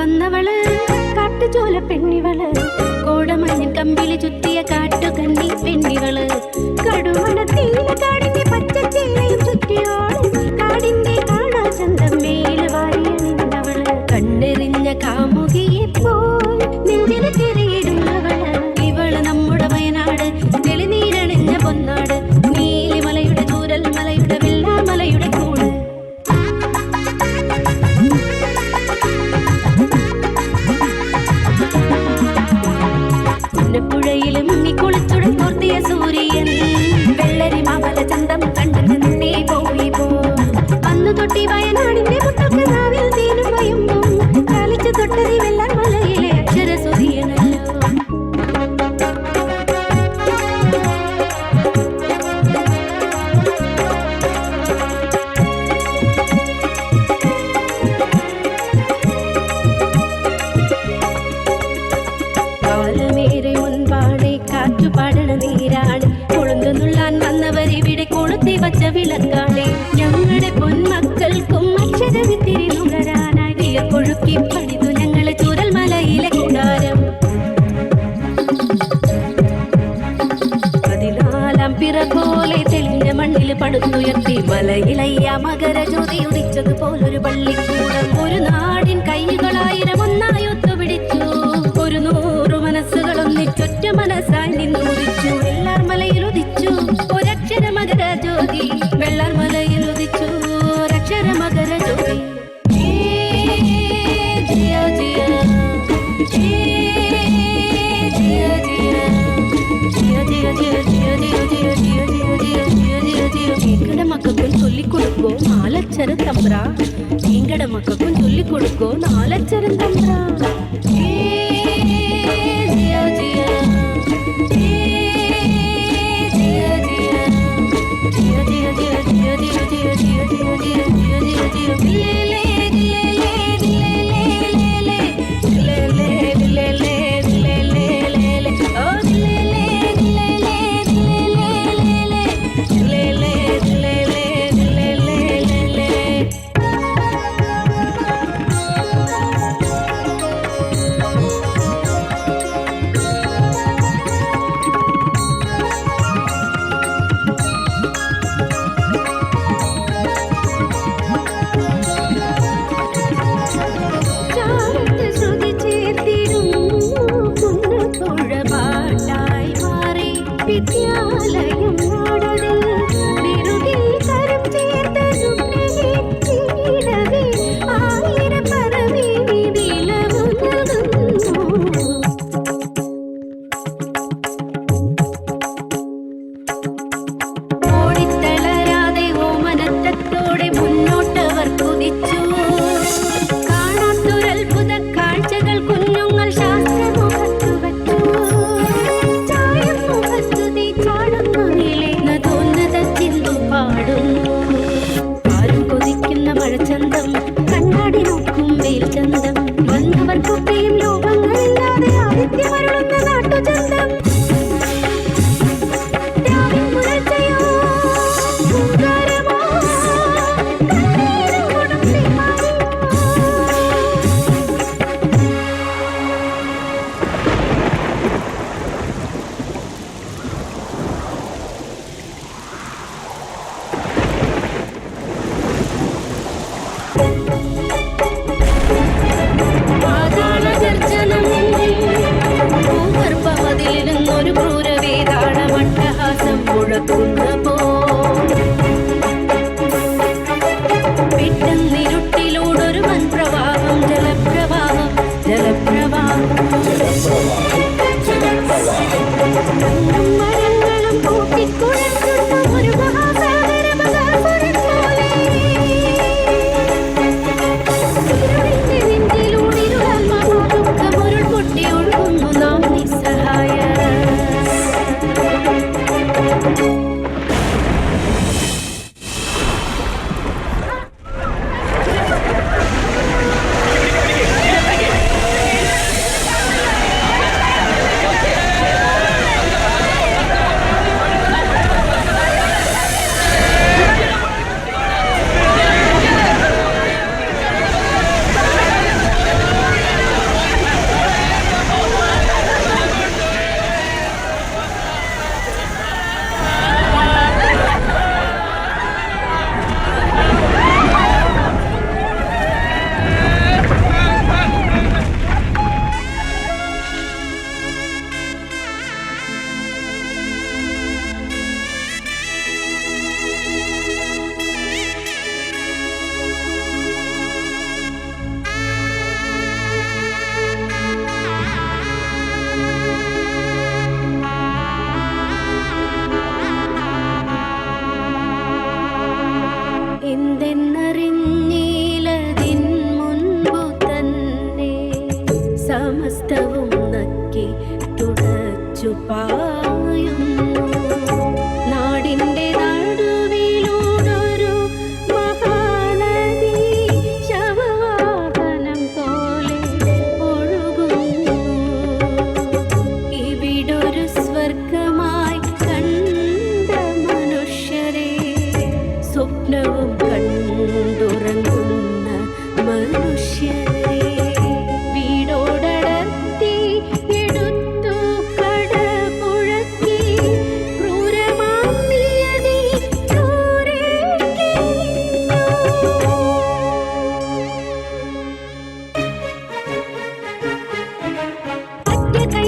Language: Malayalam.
വന്നവൾ കാട്ടുചോല പെണ്ണിവൾ കോടമഞ്ഞൻ കമ്പിളി ചുറ്റിയ കാട്ടുകണ്ണി പെണ്ണിവൾ കടുമണത്തീല വിളക്കാണ് ഞങ്ങളുടെ പൊന്മക്കൾക്കും അക്ഷരവിത്തിരി നുകരാനായി കൊഴുക്കി പണിതു ഞങ്ങളെ ചുരൽ കൂടാരം. പതിനാലാം പിറ പോലെ തെളിഞ്ഞ മണ്ണിൽ പടുത്തുയർത്തി മലയിലയ്യ മകര ജ്യോതി ഉദിച്ചതുപോലൊരു പള്ളിക്കൂടം. ഒരു നാടിൻ കൈകളായിരം ഒന്നായി കൊടുക്കോ നാലക്ഷരം തമ്പ്ര ഈങ്കട മക്കും ചൊല്ലിക്കൊടുക്കോ നാലക്ഷരം തമ്പ്ര